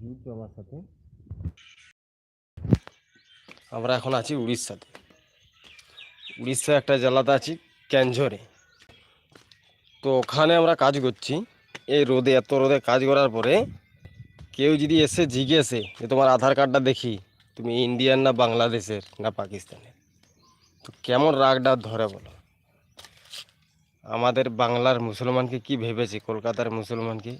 সাথে। আমরা এখন আছি উড়িষ্যাতে। উড়িষ্যা একটা জেলাতে আছি ক্যাঞ্ঝরে তো ওখানে আমরা কাজ করছি। এই রোদে, এত রোদে কাজ করার পরে কেউ যদি এসে জিজ্ঞেসে যে তোমার আধার কার্ডটা দেখি, তুমি ইন্ডিয়ান না বাংলাদেশের না পাকিস্তানের? তো কেমন রাগটা ধরে বলো? আমাদের বাংলার মুসলমানকে কি ভেবেছে? কলকাতার মুসলমানকে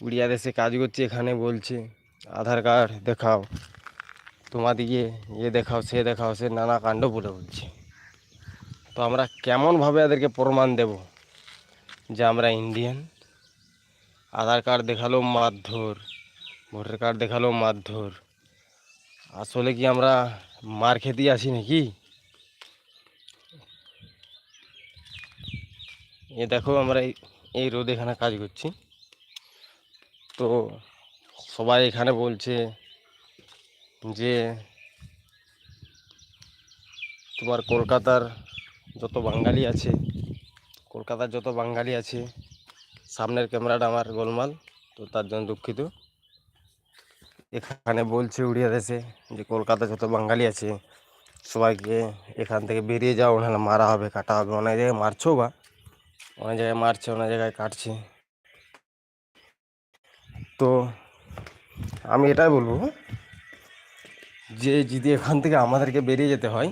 উড়িয়া দেশে কাজ করছে, এখানে বলছে, আধার কার্ড দেখাও। তোমাদিকে এ দেখাও, সে দেখাও, সে নানা কাণ্ড বলে বলছে। তো আমরা কেমনভাবে এদেরকে প্রমাণ দেব যে আমরা ইন্ডিয়ান আধার কার্ড দেখাল মারধর, ভোটার কার্ড দেখাল মারধর। আসলে কি আমরা মার খেতেই আসি নাকি? এ দেখো আমরা এই- এই রোদে এখানে কাজ করছি। তো সবাই এখানে বলছে যে তোমার কলকাতার যত বাঙালি আছে, কলকাতার যত বাঙালি আছে, সামনের ক্যামেরাটা আমার গোলমাল, তো তার জন্য দুঃখিত। এখানে বলছে উড়িয়া দেশে যে কলকাতা যত বাঙালি আছে, সবাইকে এখান থেকে বেরিয়ে যাও, নাহলে মারা হবে, কাটা হবে। অনেক জায়গায় মারছো বা, অনেক জায়গায় মারছে, অনেক জায়গায় কাটছে। তো আমি এটাই বলব যে যদি এখান থেকে আমাদেরকে বেরিয়ে যেতে হয়,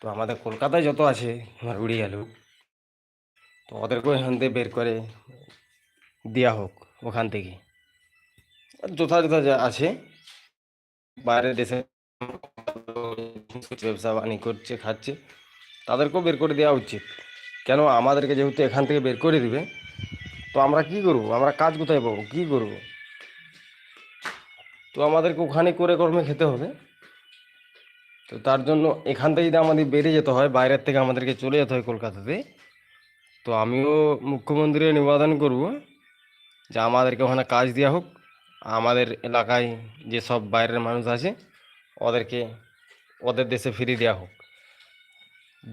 তো আমাদের কলকাতায় যত আছে আমার উড়ে গেল। তো ওদেরকেও এখান থেকে বের করে দেওয়া হোক ওখান থেকে। যথাযথ যা আছে বাইরের দেশে ব্যবসা বাণিজ্য করছে, খাচ্ছে, তাদেরকেও বের করে দেওয়া উচিত। কেন আমাদেরকে যেহেতু এখান থেকে বের করে দিবে তো আমরা কি করব? আমরা কাজ কোথায় পাবো? কি করব? তো আমাদেরকে ওখানে করে কর্মে খেতে হবে। তো তার জন্য এখান থেকে যদি আমাদের বেরিয়ে যেতে হয়, বাইরের থেকে আমাদেরকে চলে যেতে হয় কলকাতাতে, তো আমিও মুখ্যমন্ত্রীর নিবেদন করব যে আমাদেরকে ওখানে কাজ দেওয়া হোক। আমাদের এলাকায় যেসব বাইরের মানুষ আছে, ওদেরকে ওদের দেশে ফিরিয়ে দেওয়া হোক।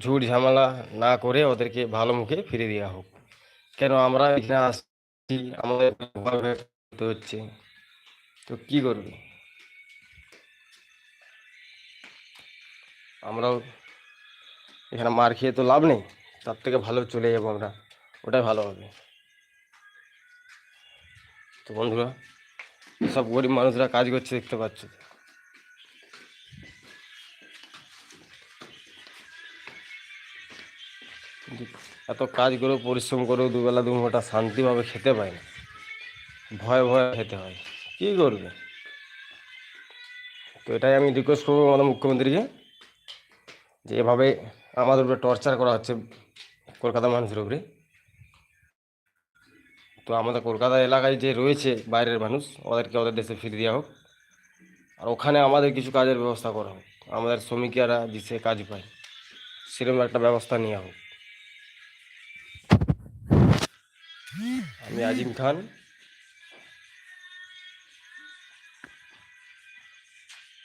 ঝুট ঝামেলা না করে ওদেরকে ভালো মুখে ফিরিয়ে দেওয়া হোক। কেন আমরা এখানে আসছি? আমাদের হচ্ছে। তো কি করবে? আমরাও এখানে মার খেয়ে তো লাভ নেই। তার থেকে ভালো চলে যাব আমরা। ওটাই ভালো হবে। তো বন্ধুরা, সব গরিব মানুষরা কাজ করছে দেখতে পাচ্ছ। কিন্তু এত কাজ করেও, পরিশ্রম করেও দুবেলা দু ঘণ্টা শান্তিভাবে খেতে পায় না। ভয়ে ভয়ে খেতে হয়। কী করবে? তো এটাই আমি রিকোয়েস্ট করব আমাদের মুখ্যমন্ত্রীকে, যে এভাবে আমাদের উপরে টর্চার করা হচ্ছে কলকাতা মানুষের উপরে। তো আমাদের কলকাতা এলাকায় যে রয়েছে বাইরের মানুষ, ওদেরকে ওদের দেশে ফিরে দেওয়া হোক। আর ওখানে আমাদের কিছু কাজের ব্যবস্থা করা হোক। আমাদের শ্রমিকেরা দিশে কাজ পায়, সেরকম একটা ব্যবস্থা নেওয়া হোক। আমি আজিম খান।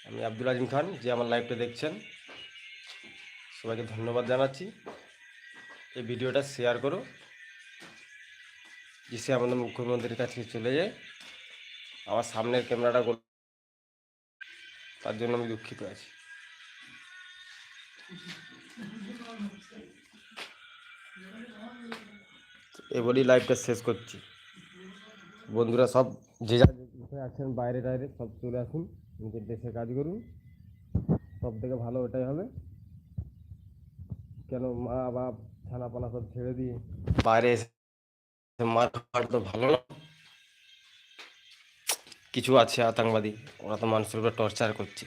আমি আব্দুল আজিম খান, যে আমার লাইভটা দেখছেন। সবাইকে ধন্যবাদ জানাচ্ছি। এই ভিডিওটা শেয়ার করো। যে সে আমাদের মুখ্যমন্ত্রীর কাছে চলে যায়। আমার সামনের ক্যামেরাটা তার জন্য আমি দুঃখিত আছি। এবারই লাইভটা শেষ করছি। বন্ধুরা সব যে যা আছেন, বাইরে টাইরে সব চলে আসুন, নিজের দেশে কাজ করুন। সব থেকে ভালো ওটাই হবে। কেন মা বাপ ছানা পানা সব ছেড়ে দিয়ে বাইরে এসে মার তো ভালো না। কিছু আছে আতঙ্কবাদী, ওরা তো মানুষের উপরে টর্চার করছে।